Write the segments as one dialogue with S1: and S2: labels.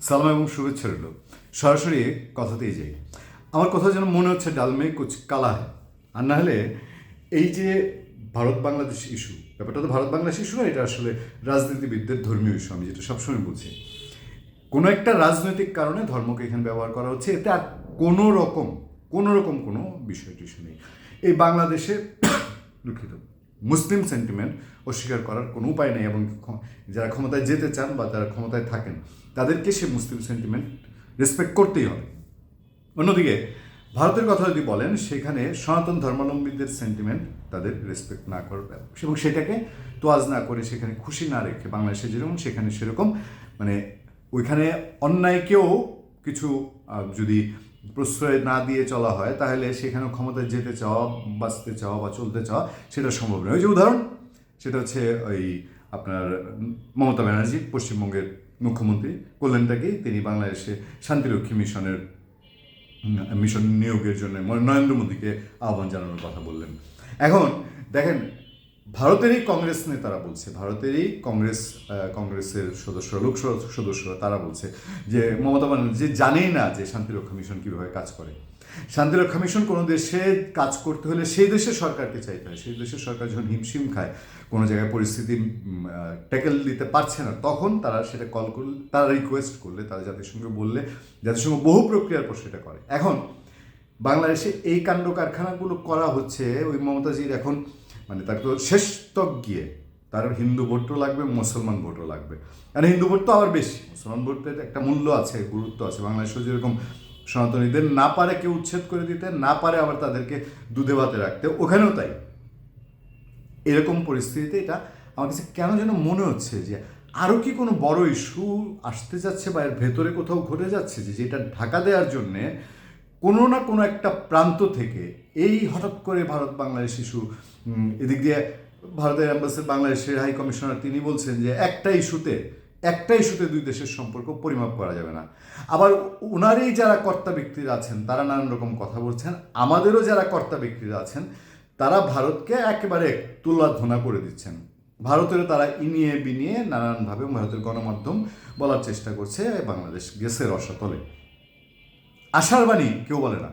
S1: সালাম এবং শুভেচ্ছা রইল। সরাসরি কথাতেই যাই। আমার কথা যেন মনে হচ্ছে ডালমে, কুচ কালা আর না হলে এই যে ভারত বাংলাদেশ ইস্যু ব্যাপারটা তো ভারত বাংলাদেশ ইস্যু না, এটা আসলে রাজনীতিবিদদের ধর্মীয় ইস্যু আমি যেটা সবসময় বলছি। কোনো একটা রাজনৈতিক কারণে ধর্মকে এখানে ব্যবহার করা হচ্ছে, এতে আর কোনো রকম কোনো রকম কোনো বিষয় টিস্যু নেই। এই বাংলাদেশে দুঃখিত। মুসলিম সেন্টিমেন্ট অস্বীকার করার কোনো উপায় নেই এবং যারা ক্ষমতায় যেতে চান বা যারা ক্ষমতায় থাকেন, তাদেরকে সে মুসলিম সেন্টিমেন্ট রেসপেক্ট করতেই হবে। অন্যদিকে, ভারতের কথা যদি বলেন, সেখানে সনাতন ধর্মাবলম্বীদের সেন্টিমেন্ট তাদের রেসপেক্ট না করবে এবং সেটাকে তোয়াজ না করে সেখানে খুশি না রেখে বাংলাদেশে যেরকম, সেখানে সেরকম মানে ওইখানে অন্যায়কেও কিছু যদি প্রশ্রয় না দিয়ে চলা হয়, তাহলে সেখানে ক্ষমতায় যেতে চাওয়া, বাঁচতে চাওয়া বা চলতে চাওয়া সেটা সম্ভব নয়। ওই যে উদাহরণ, সেটা হচ্ছে ওই আপনার মমতা ব্যানার্জি, পশ্চিমবঙ্গের মুখ্যমন্ত্রী। করলেনটা কি তিনি বাংলাদেশে শান্তিরক্ষী মিশনের, মিশন নিয়োগের জন্য নরেন্দ্র মোদীকে আহ্বান জানানোর কথা বললেন। এখন দেখেন ভারতেরই কংগ্রেস নেতারা বলছে, ভারতেরই কংগ্রেস কংগ্রেসের সদস্যরা লোকসভা সদস্যরা, তারা বলছে যে মমতা ব্যানার্জি জানেই না যে শান্তিরক্ষা মিশন কীভাবে কাজ করে। শান্তিরক্ষা মিশন কোনো দেশে কাজ করতে হলে সেই দেশের সরকারকে চাইতে হয়। সেই দেশের সরকার যখন হিমশিম খায়, কোনো জায়গায় পরিস্থিতি ট্যাকেল দিতে পারছে না, তখন তারা সেটা কল করলে, তারা রিকোয়েস্ট করলে, তারা জাতিসংঘে বললে, জাতিসংঘ বহু প্রক্রিয়ার পর সেটা করে। এখন বাংলাদেশে এই কাণ্ড কারখানাগুলো করা হচ্ছে, ওই মমতাজির এখন মানে তার তো শেষ তক গিয়ে, তার হিন্দু ভোটও লাগবে, মুসলমান ভোটও লাগবে। আর হিন্দু ভোট তো আবার বেশি, মুসলমান ভোটের একটা মূল্য আছে, গুরুত্ব আছে। বাংলাদেশেও যেরকম সনাতনীদের না পারে কেউ উচ্ছেদ করে দিতে, না পারে আবার তাদেরকে দুধে ভাতে রাখতে, ওখানেও তাই। এরকম পরিস্থিতিতে এটা আমার কাছে কেন যেন মনে হচ্ছে যে আরও কি কোনো বড় ইস্যু আসতে যাচ্ছে বা এর ভেতরে কোথাও ঘটে যাচ্ছে যে, যেটা ঢাকা দেওয়ার জন্যে কোনো না কোনো একটা প্রান্ত থেকে এই হঠাৎ করে ভারত বাংলাদেশ ইস্যু এদিক দিয়ে ভারতের অ্যাম্বাসেডার বাংলাদেশের হাই কমিশনার তিনি বলছেন যে একটা ইস্যুতে একটা ইস্যুতে দুই দেশের সম্পর্ক পরিমাপ করা যাবে না। আবার ওনারই যারা কর্তা ব্যক্তিরা আছেন, তারা নানান রকম কথা বলছেন। আমাদেরও যারা কর্তা ব্যক্তিরা আছেন, তারা ভারতকে একেবারে তুলাধনা করে দিচ্ছেন। ভারতেরও তারা ইনিয়ে বিনিয়ে নানানভাবে ভারতের গণমাধ্যম বলার চেষ্টা করছে, বাংলাদেশ গেছে রসাতলে। আশার বাণী কেউ বলে না।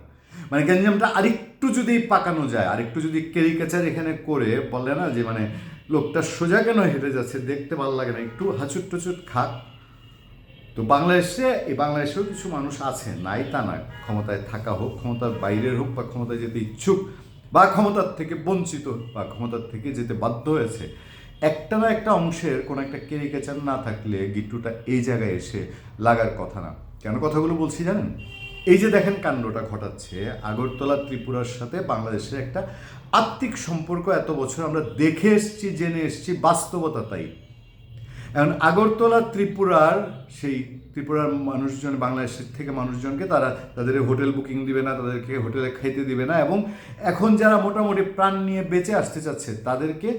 S1: মানে গ্যাঞ্জামটা আরেকটু যদি পাকানো যায়, আরেকটু যদি কেরিকেচার এখানে করে বলে না যে মানে লোকটা সোজা কেন হেঁটে যাচ্ছে, দেখতে ভালো লাগে না, একটু হাঁচুট টুচুট খাক। তো বাংলাদেশে, এই বাংলাদেশেও কিছু মানুষ আছে, নাই তা না ক্ষমতায় থাকা হোক, ক্ষমতার বাইরের হোক, বা ক্ষমতায় যেতে ইচ্ছুক, বা ক্ষমতার থেকে বঞ্চিত, বা ক্ষমতার থেকে যেতে বাধ্য হয়েছে, একটা না একটা অংশের কোনো একটা কেরিকেচার না থাকলে গিট্টুটা এই জায়গায় এসে লাগার কথা না। কেন কথাগুলো বলছি জানেন? এই যে দেখেন কাণ্ডটা ঘটাচ্ছে, আগরতলা ত্রিপুরার সাথে বাংলাদেশের একটা আত্মিক সম্পর্ক এত বছর আমরা দেখে এসছি, জেনে এসছি, বাস্তবতা তাই। এখন আগরতলা ত্রিপুরার সেই ত্রিপুরার মানুষজন, বাংলাদেশের থেকে মানুষজনকে তারা তাদের হোটেল বুকিং দিবে না, তাদেরকে হোটেলে খাইতে দিবে না এবং এখন যারা মোটামুটি প্রাণ নিয়ে বেঁচে আসতে চাচ্ছে, তাদেরকে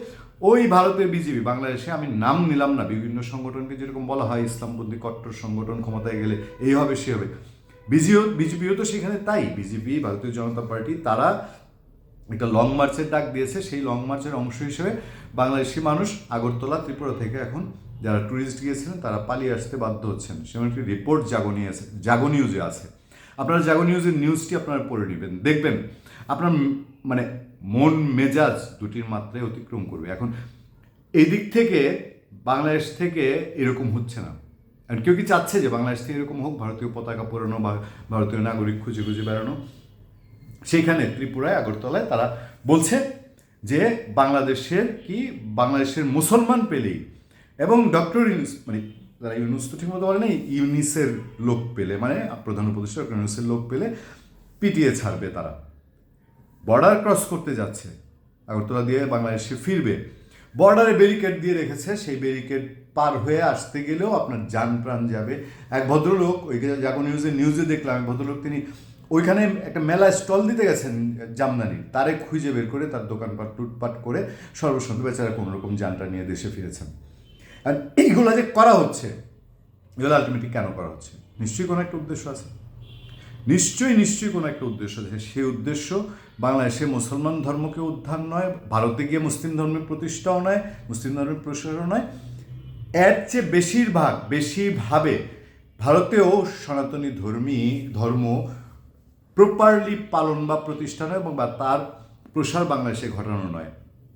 S1: ওই ভারতের বিজেপি বাংলাদেশে আমি নাম নিলাম না, বিভিন্ন সংগঠনকে যেরকম বলা হয় ইসলামপন্থী কট্টর সংগঠন ক্ষমতায় গেলে এই হবে সে হবে বিজিও, বিজেপিও তো সেখানে তাই। বিজেপি, ভারতীয় জনতা পার্টি, তারা একটা লং মার্চের ডাক দিয়েছে। সেই লং মার্চের অংশ হিসেবে বাংলাদেশি মানুষ আগরতলা, ত্রিপুরা থেকে এখন যারা ট্যুরিস্ট গিয়েছিলেন, তারা পালিয়ে আসতে বাধ্য হচ্ছেন। সেমন একটি রিপোর্ট জাগো নিয়ে আছে, জাগো নিউজে আছে। আপনারা জাগো নিউজের নিউজটি আপনারা পড়ে নেবেন। দেখবেন, আপনার মানে মন মেজাজ দুটির মাত্রায় অতিক্রম করবে। এখন এই দিক থেকে বাংলাদেশ থেকে এরকম হচ্ছে না। আর কেউ কি চাচ্ছে যে বাংলাদেশ থেকে এরকম হোক, ভারতীয় পতাকা পোড়ানো বা ভারতীয় নাগরিক খুঁজে খুঁজে বেড়ানো? সেইখানে ত্রিপুরায়, আগরতলায় তারা বলছে যে বাংলাদেশের কি, বাংলাদেশের মুসলমান পেলেই এবং ডক্টর ইউনুস মানে তারা ইউনুস তো ঠিকমতো বলে না ইউনিসের লোক পেলে মানে প্রধান উপদেষ্টা ইউনুসের লোক পেলে পিটিয়ে ছাড়বে তারা। বর্ডার ক্রস করতে যাচ্ছে, আগরতলা দিয়ে বাংলাদেশে ফিরবে। বর্ডারে ব্যারিকেড দিয়ে রেখেছে, সেই ব্যারিকেড পার হয়ে আসতে গেলেও আপনার যান প্রাণ যাবে। এক ভদ্রলোক, ওই জাগো নিউজে নিউজে দেখলাম, এক ভদ্রলোক তিনি ওইখানে একটা মেলা স্টল দিতে গেছেন, জামদানি। তারে খুঁজে বের করে তার দোকানপাট টুটপাট করে সর্বসন্ত বেচারা কোনো রকম যানটা নিয়ে দেশে ফিরেছেন। আর এইগুলো যে করা হচ্ছে, এগুলো আলটিমেটলি কেন করা হচ্ছে? নিশ্চয়ই কোনো একটা উদ্দেশ্য আছে। নিশ্চয়ই নিশ্চয়ই কোনো একটা উদ্দেশ্য আছে। সেই উদ্দেশ্য বাংলাদেশে মুসলমান ধর্মকে উদ্ধার নয়, ভারতে গিয়ে মুসলিম ধর্মের প্রতিষ্ঠাও নয়, মুসলিম ধর্মের প্রসারও নয়। এর চেয়ে বেশিরভাগ, বেশিভাবে ভারতেও সনাতনী ধর্মী, ধর্ম প্রপারলি পালন বা প্রতিষ্ঠা নয় এবং বা তার প্রসার বাংলাদেশে ঘটানো নয়।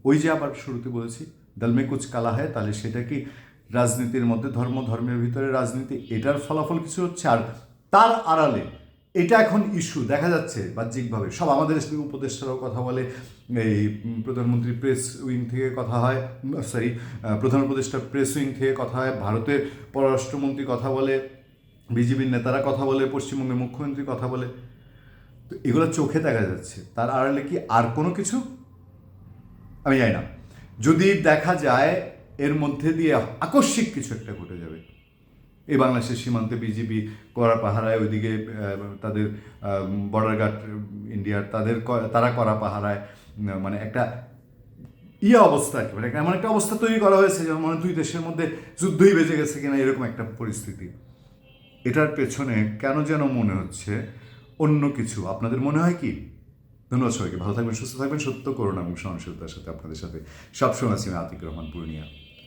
S1: ওই যে আবার শুরুতে বলেছি দলমে কুচ কালা হয় তাহলে সেটা কি রাজনীতির মধ্যে ধর্ম, ধর্মের ভিতরে রাজনীতি? এটার ফলাফল কিছু হচ্ছে। আর তার আড়ালে এটা এখন ইস্যু দেখা যাচ্ছে বাহ্যিকভাবে। সব আমাদের উপদেষ্টারাও কথা বলে, এই প্রধানমন্ত্রী প্রেস উইং থেকে কথা হয় সরি প্রধান উপদেষ্টা প্রেস উইং থেকে কথা হয়, ভারতের পররাষ্ট্রমন্ত্রী কথা বলে, বিজেপির নেতারা কথা বলে, পশ্চিমবঙ্গের মুখ্যমন্ত্রী কথা বলে। তো এগুলো চোখে দেখা যাচ্ছে। তার আড়ালে কি আর কোনো কিছু? আমি জানি না। যদি দেখা যায়, এর মধ্যে দিয়ে আকস্মিক কিছু একটা ঘটে যাবে। এই বাংলাদেশের সীমান্তে বিজেপি করা পাহারায়, ওইদিকে তাদের বর্ডার গার্ড ইন্ডিয়ার তাদের তারা করা পাহারায় মানে একটা ইয়ে অবস্থা মানে এমন একটা অবস্থা তৈরি করা হয়েছে যেমন মনে দুই দেশের মধ্যে যুদ্ধই বেজে গেছে কিনা এরকম একটা পরিস্থিতি। এটার পেছনে কেন যেন মনে হচ্ছে অন্য কিছু। আপনাদের মনে হয় কি? ধন্যবাদ সবাইকে, ভালো থাকবেন, সুস্থ থাকবেন। সত্য করুন এবং সহনশীলতার সাথে আপনাদের সাথে সবসময় আছি আমি আতিক রহমান, পূর্ণিয়া।